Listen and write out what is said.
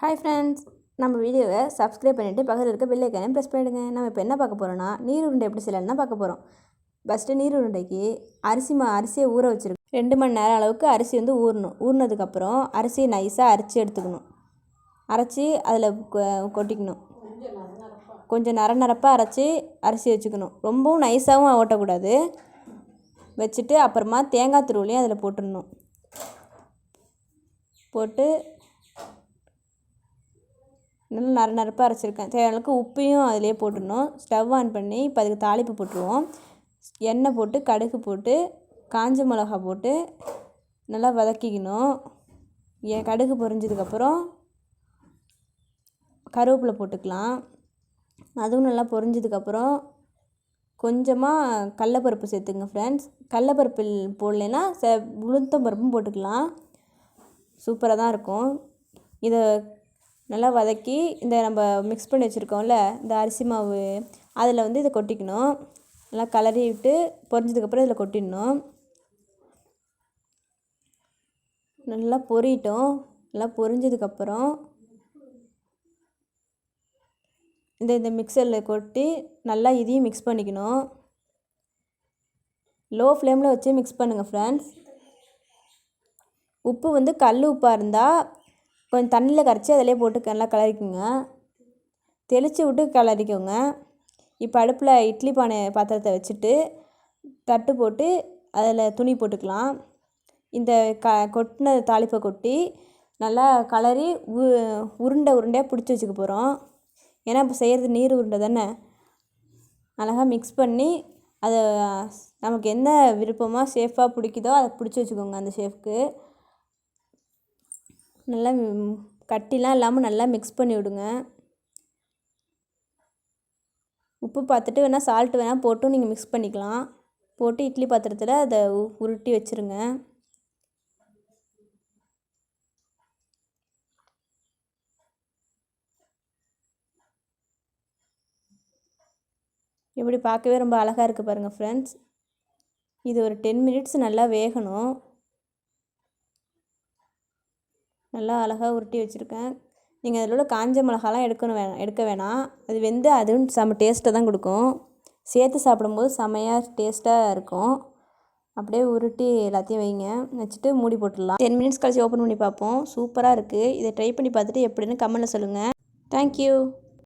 Hi friends நம்ம வீடியோவை subscribe பண்ணிவிட்டு பக்கத்தில் இருக்க பெல்லைக்கானே ப்ரெஸ் பண்ணிவிடுங்க நம்ம இப்போ என்ன பார்க்க போகிறோன்னா நீர் உருண்டை எப்படி செய்யலாம்னு பார்க்க போகிறோம் ஃபஸ்ட்டு நீர் உருண்டைக்கு அரிசி மா அரிசியை ஊற வச்சுருக்கோம். ரெண்டு மணி நேரம் அளவுக்கு அரிசி வந்து ஊறணும். ஊறினதுக்கப்புறம் அரிசியை நைஸாக அரைச்சி எடுத்துக்கணும். அரைச்சி அதில் கொட்டிக்கணும். கொஞ்சம் நர நரப்பாக அரைச்சி அரிசி வச்சுக்கணும். ரொம்பவும் நைஸாகவும் ஓட்டக்கூடாது. வச்சுட்டு அப்புறமா தேங்காய் துருவலையும் அதில் போட்டுடணும். போட்டு நல்லா நர நரப்பாக அரைச்சிருக்கேன். தேவையான அளவுக்கு உப்பையும் அதிலே போட்டுடணும். ஸ்டவ் ஆன் பண்ணி இப்போ அதுக்கு தாளிப்பு போட்டுருவோம். எண்ணெய் போட்டு கடுகு போட்டு காஞ்ச மிளகா போட்டு நல்லா வதக்கிக்கணும். என் கடுகு பொரிஞ்சதுக்கப்புறம் கருவேப்பிலை போட்டுக்கலாம். அதுவும் நல்லா பொரிஞ்சதுக்கப்புறம் கொஞ்சமாக கடலப்பருப்பு சேர்த்துங்க ஃப்ரெண்ட்ஸ் கடலப்பருப்பு போடலைன்னா ச உளுத்தம் பருப்பும் போட்டுக்கலாம். சூப்பராக தான் இருக்கும். இதை நல்லா வதக்கி இந்த நம்ம மிக்ஸ் பண்ணி வச்சுருக்கோம்ல இந்த அரிசி மாவு அதில் வந்து இதை கொட்டிக்கணும். நல்லா கலரி விட்டு பொரிஞ்சதுக்கப்புறம் இதில் கொட்டிடணும். நல்லா பொரியட்டும் நல்லா பொரிஞ்சதுக்கப்புறம் இந்த இந்த மிக்சரில் கொட்டி நல்லா இதையும் மிக்ஸ் பண்ணிக்கணும். லோ ஃப்ளேமில் வச்சு மிக்ஸ் பண்ணுங்கள் ஃப்ரெண்ட்ஸ் உப்பு வந்து கல் உப்பாக இருந்தால் கொஞ்சம் தண்ணியில் கரைச்சி அதிலே போட்டு நல்லா கிளறிக்குங்க. தெளித்து விட்டு கிளறிக்கோங்க. இப்போ அடுப்பில் இட்லி பானை பாத்திரத்தை வச்சுட்டு தட்டு போட்டு அதில் துணி போட்டுக்கலாம். இந்த க கொட்டின தாளிப்பை கொட்டி நல்லா கலரி உ உருண்டை உருண்டையாக பிடிச்சி வச்சுக்க போகிறோம் ஏன்னா இப்போ செய்கிறது நீர் உருண்டை தானே. அழகாக மிக்ஸ் பண்ணி அதை நமக்கு என்ன விருப்பமாக ஷேஃபாக பிடிக்குதோ அதை பிடிச்சி வச்சுக்கோங்க அந்த ஷேஃப்க்கு நல்லா கட்டிலாம் இல்லாமல் நல்லா மிக்ஸ் பண்ணி விடுங்க. உப்பு பார்த்துட்டு வேணால் சால்ட்டு வேணால் போட்டும் நீங்கள் மிக்ஸ் பண்ணிக்கலாம். போட்டு இட்லி பாத்திரத்தில் அதை உருட்டி வச்சுருங்க. இப்படி பார்க்கவே ரொம்ப அழகாக இருக்குது பாருங்கள் ஃப்ரெண்ட்ஸ் இது ஒரு டென் மினிட்ஸ் நல்லா வேகணும். நல்லா அழகாக உருட்டி வச்சுருக்கேன். நீங்கள் அதில் உள்ள காஞ்ச மிளகாலாம் எடுக்கணும் வேணாம் எடுக்க வேணாம். அது வெந்து அதுவும் செம்ம டேஸ்ட்டை தான் கொடுக்கும். சேர்த்து சாப்பிடும்போது செம்மையாக டேஸ்ட்டாக இருக்கும். அப்படியே உருட்டி எல்லாத்தையும் வைங்க. வச்சுட்டு மூடி போட்டுடலாம். டென் மினிட்ஸ் கழிச்சு ஓப்பன் பண்ணி பார்ப்போம். சூப்பராக இருக்குது இதை ட்ரை பண்ணி பார்த்துட்டு எப்படின்னு கமெண்ட்டில் சொல்லுங்கள் தேங்க்யூ